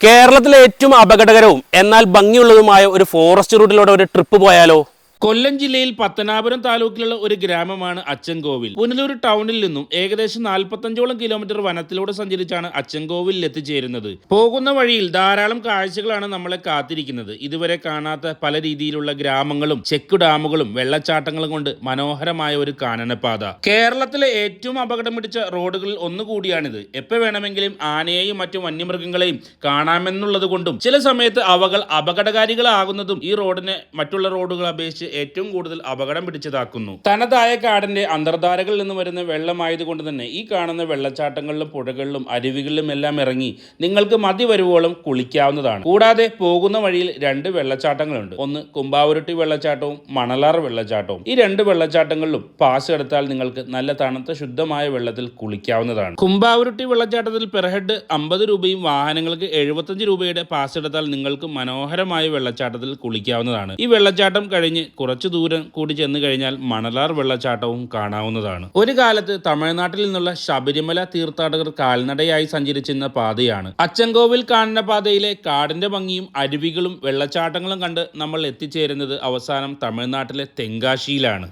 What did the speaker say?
കേരളത്തിലെ ഏറ്റവും അപകടകരവും എന്നാൽ ഭംഗിയുള്ളതുമായ ഒരു ഫോറസ്റ്റ് റൂട്ടിലൂടെ ഒരു ട്രിപ്പ് പോയാലോ? കൊല്ലം ജില്ലയിൽ പത്തനാപുരം താലൂക്കിലുള്ള ഒരു ഗ്രാമമാണ് അച്ചൻകോവിൽ. പുനലൂർ ടൗണിൽ നിന്നും ഏകദേശം നാൽപ്പത്തഞ്ചോളം കിലോമീറ്റർ വനത്തിലൂടെ സഞ്ചരിച്ചാണ് അച്ചൻകോവിലിൽ എത്തിച്ചേരുന്നത്. പോകുന്ന വഴിയിൽ ധാരാളം കാഴ്ചകളാണ് നമ്മളെ കാത്തിരിക്കുന്നത്. ഇതുവരെ കാണാത്ത പല രീതിയിലുള്ള ഗ്രാമങ്ങളും ചെക്ക് ഡാമുകളും വെള്ളച്ചാട്ടങ്ങളും കൊണ്ട് മനോഹരമായ ഒരു കാനനപാത. കേരളത്തിലെ ഏറ്റവും അപകടം പിടിച്ച റോഡുകളിൽ ഒന്നുകൂടിയാണിത്. എപ്പോൾ വേണമെങ്കിലും ആനയെയും മറ്റു വന്യമൃഗങ്ങളെയും കാണാമെന്നുള്ളത് കൊണ്ടും ചില സമയത്ത് അവകൾ അപകടകാരികളാകുന്നതും ഈ റോഡിനെ മറ്റുള്ള റോഡുകൾ അപേക്ഷിച്ച് ഏറ്റവും കൂടുതൽ അപകടം പിടിച്ചതാക്കുന്നു. തനതായ കാടിന്റെ അന്തർധാരകളിൽ നിന്ന് വരുന്ന വെള്ളമായതുകൊണ്ട് തന്നെ ഈ കാണുന്ന വെള്ളച്ചാട്ടങ്ങളിലും പുഴകളിലും അരുവികളിലും എല്ലാം ഇറങ്ങി നിങ്ങൾക്ക് മതി വരുവോളം കുളിക്കാവുന്നതാണ്. കൂടാതെ പോകുന്ന വഴിയിൽ രണ്ട് വെള്ളച്ചാട്ടങ്ങളുണ്ട്. ഒന്ന് കുമ്പാവുരുട്ടി വെള്ളച്ചാട്ടവും മണലാർ വെള്ളച്ചാട്ടവും. ഈ രണ്ട് വെള്ളച്ചാട്ടങ്ങളിലും പാസ് എടുത്താൽ നിങ്ങൾക്ക് നല്ല തണുത്ത ശുദ്ധമായ വെള്ളത്തിൽ കുളിക്കാവുന്നതാണ്. കുമ്പാവുരുട്ടി വെള്ളച്ചാട്ടത്തിൽ പെർ ഹെഡ് അമ്പത് രൂപയും വാഹനങ്ങൾക്ക് എഴുപത്തഞ്ച് രൂപയുടെ പാസ് എടുത്താൽ നിങ്ങൾക്ക് മനോഹരമായ വെള്ളച്ചാട്ടത്തിൽ കുളിക്കാവുന്നതാണ്. ഈ വെള്ളച്ചാട്ടം കഴിഞ്ഞ് കുറച്ചു ദൂരം കൂടി ചെന്നു കഴിഞ്ഞാൽ മണലാർ വെള്ളച്ചാട്ടവും കാണാവുന്നതാണ്. ഒരു കാലത്ത് തമിഴ്നാട്ടിൽ നിന്നുള്ള ശബരിമല തീർത്ഥാടകർ കാൽനടയായി സഞ്ചരിച്ചിരുന്ന പാതയാണ്. അച്ചൻകോവിൽ കാണുന്ന പാതയിലെ കാടിന്റെ ഭംഗിയും അരുവികളും വെള്ളച്ചാട്ടങ്ങളും കണ്ട് നമ്മൾ എത്തിച്ചേരുന്നത് അവസാനം തമിഴ്നാട്ടിലെ തെങ്കാശിയിലാണ്.